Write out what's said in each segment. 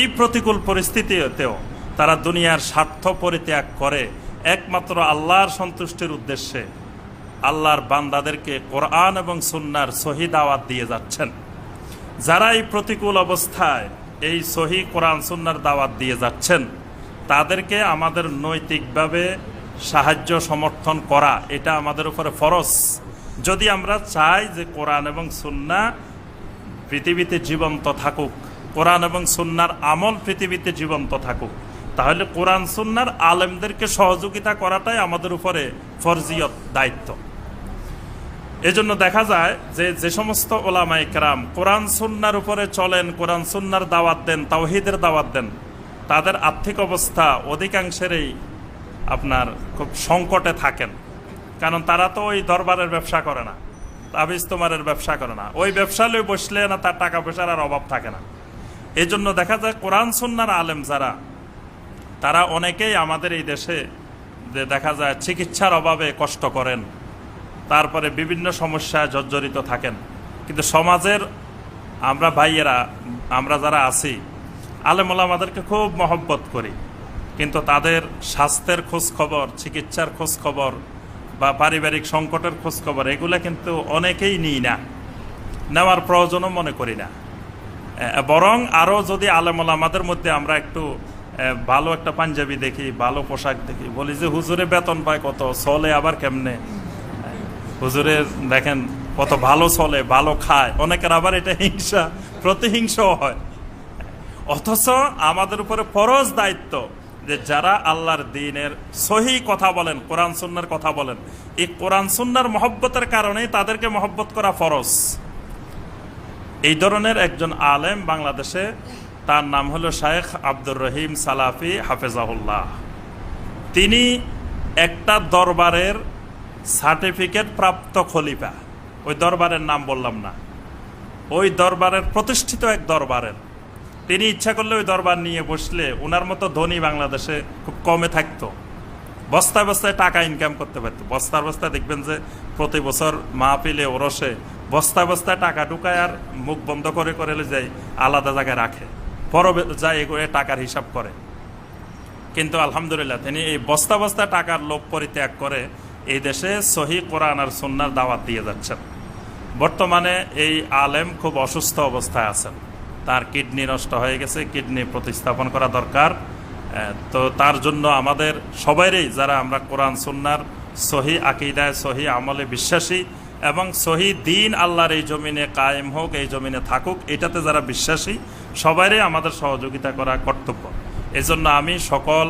এই প্রতিকূল পরিস্থিতিতেও তারা দুনিয়ার স্বার্থ পরিত্যাগ করে একমাত্র আল্লাহর সন্তুষ্টির উদ্দেশ্যে আল্লাহর বান্দাদেরকে কোরআন এবং সুন্নার সহি দাওয়াত দিয়ে যাচ্ছেন। যারা এই প্রতিকূল অবস্থায় এই সহি কোরআন সুন্নার দাওয়াত দিয়ে যাচ্ছেন, তাদেরকে আমাদের নৈতিকভাবে সাহায্য সমর্থন করা, এটা আমাদের উপরে ফরজ। যদি আমরা চাই যে কোরআন এবং সুন্না পৃথিবীতে জীবন্ত থাকুক কোরআন এবং সুন্নার আমল পৃথিবীতে জীবন্ত থাকুক। তাহলে কোরআন, সুন্নার আলেমদেরকে সহযোগিতা করাটাই আমাদের উপরে ফরজিয়ত, দায়িত্ব। এজন্য দেখা যায় যে যে সমস্ত ওলামাই কেরাম কোরআন, সুন্নার উপরে চলেন, কোরআন, সুন্নার দাওয়াত দেন, তাওহিদের দাওয়াত দেন, তাদের আর্থিক অবস্থা অধিকাংশেরই আপনার খুব সংকটে থাকেন। কারণ তারা তো ওই দরবারের ব্যবসা করে না, তাবিজ তোমারের ব্যবসা করে না। ওই ব্যবসা বসলে না তার টাকা পয়সার আর অভাব থাকে না। এই জন্য দেখা যায় কোরআন সুন্নার আলেম যারা, তারা অনেকেই আমাদের এই দেশে যে দেখা যায় চিকিৎসার অভাবে কষ্ট করেন, তারপরে বিভিন্ন সমস্যায় জর্জরিত থাকেন। কিন্তু সমাজের আমরা ভাইয়েরা, আমরা যারা আছি আলেমুল আমাদেরকে খুব মহব্বত করি। কিন্তু তাদের স্বাস্থ্যের খবর চিকিৎসার খবর বা পারিবারিক সংকটের খবর এগুলো কিন্তু অনেকেই নিই না, নেওয়ার প্রয়োজনও মনে করি না। বরং আরও যদি আলেমুল আমাদের মধ্যে আমরা একটু ভালো একটা পাঞ্জাবি দেখি, ভালো পোশাক দেখি, বলি যে হুজুরে বেতন পায় কত চলে আবার কেমনে? হুজুরে দেখেন, কত ভালো চলে ভালো খায়। অনেকের আবার এটা হিংসা, প্রতিহিংসাও হয়। অথচ আমাদের উপরে ফরজ দায়িত্ব যে যারা আল্লাহর দিনের সহি কথা বলেন, কোরআন সুন্নার কথা বলেন, এই কোরআন সুন্নার মহব্বতের কারণেই তাদেরকে মহব্বত করা ফরজ। এই ধরনের একজন আলেম বাংলাদেশে তার নাম হলো শায়েখ আব্দুর রহিম সালাফি হাফেজাহুল্লাহ। তিনি একটা দরবারের সার্টিফিকেট প্রাপ্ত খলিফা। ওই দরবারের নাম বললাম না। ওই দরবারের প্রতিষ্ঠিত এক দরবারের। তিনি ইচ্ছা করলে ওই দরবার নিয়ে বসলে ওনার মতো ধনী বাংলাদেশে খুব কমে থাকতো। বস্তায় বস্তায় টাকা ইনকাম করতে পারতো। বস্তার বস্তায় দেখবেন যে প্রতি বছর মাহফিলে ওরসে বস্তায় বস্তায় টাকা ঢুকায় আর মুখ বন্ধ করে করে যায়, আলাদা জায়গায় রাখে। পরবে যায় এগুলো টাকার হিসাব করে। কিন্তু আলহামদুলিল্লাহ, তিনি এই বস্তা বস্তা টাকার লোভ পরিত্যাগ করে এই দেশে সহি কোরআন আর সন্ন্যার দাওয়াত দিয়ে যাচ্ছেন। বর্তমানে এই আলেম খুব অসুস্থ অবস্থায় আছেন। তার কিডনি নষ্ট হয়ে গেছে, কিডনি প্রতিস্থাপন করা দরকার। তো তার জন্য আমাদের সবাইরই, যারা আমরা কোরআন, সুন্নার সহি আকিদায়, সহি আমলে বিশ্বাসী এবং সহি দিন আল্লাহর এই জমিনে কায়েম হোক, এই জমিনে থাকুক, এটাতে যারা বিশ্বাসী সবাইরই আমাদের সহযোগিতা করা কর্তব্য। এজন্য আমি সকল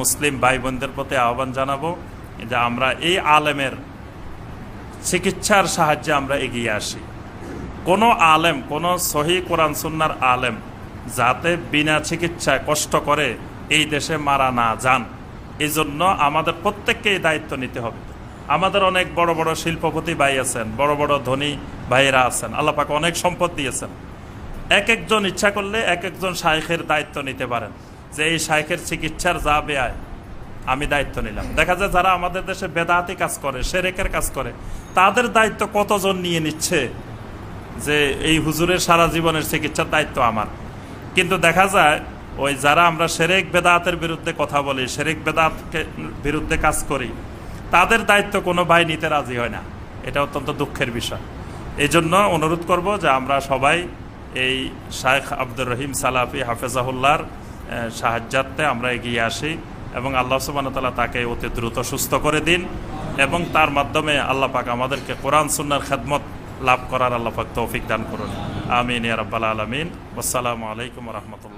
মুসলিম ভাই বোনদের প্রতি আহ্বান জানাব যে আমরা এই আলেমের চিকিৎসার সাহায্যে আমরা এগিয়ে আসি। কোনো আলেম, কোনো সহি কোরআন সুন্নার আলেম যাতে বিনা চিকিৎসায় কষ্ট করে এই দেশে মারা না যান এই জন্য আমাদের প্রত্যেককেই দায়িত্ব নিতে হবে। আমাদের অনেক বড় বড় শিল্পপতি ভাই আছেন, বড় বড় ধনী ভাইয়েরা আছেন। আল্লাপাকে অনেক সম্পদ দিয়েছেন। এক একজন ইচ্ছা করলে এক একজন শাইখের দায়িত্ব নিতে পারেন। যে এই শাইখের চিকিৎসার যা ব্যয়, আমি দায়িত্ব নিলাম। দেখা যায় যারা আমাদের দেশে বেদাতি কাজ করে, সেরেকের কাজ করে, তাদের দায়িত্ব কতজন নিয়ে নিচ্ছে? যে এই হুজুরের সারা জীবনের চিকিৎসার দায়িত্ব আমার। কিন্তু দেখা যায়, ওই যারা আমরা সেরেক বেদাতের বিরুদ্ধে কথা বলি, সেরেক বেদাতকে বিরুদ্ধে কাজ করি তাদের দায়িত্ব কোনো ভাই নিতে রাজি হয় না। এটা অত্যন্ত দুঃখের বিষয়। এই জন্য অনুরোধ করব যে আমরা সবাই এই শায়েখ আব্দুর রহিম সালাফি হাফেজাহুল্লাহর আহ, সাহায্যার্থে আমরা এগিয়ে আসি এবং আল্লাহ সুবাহতাল্লাহ তাকে অতি দ্রুত সুস্থ করে দিন এবং তার মাধ্যমে আল্লাহ পাক আমাদেরকে কোরআন সুন্নার খেদমত লাভ করার আল্লাহ পাক তৌফিক দান করুন। আমিন ইয়া রাব্বাল আলামিন। আসসালামু আলাইকুম রহমতুল্লাহ।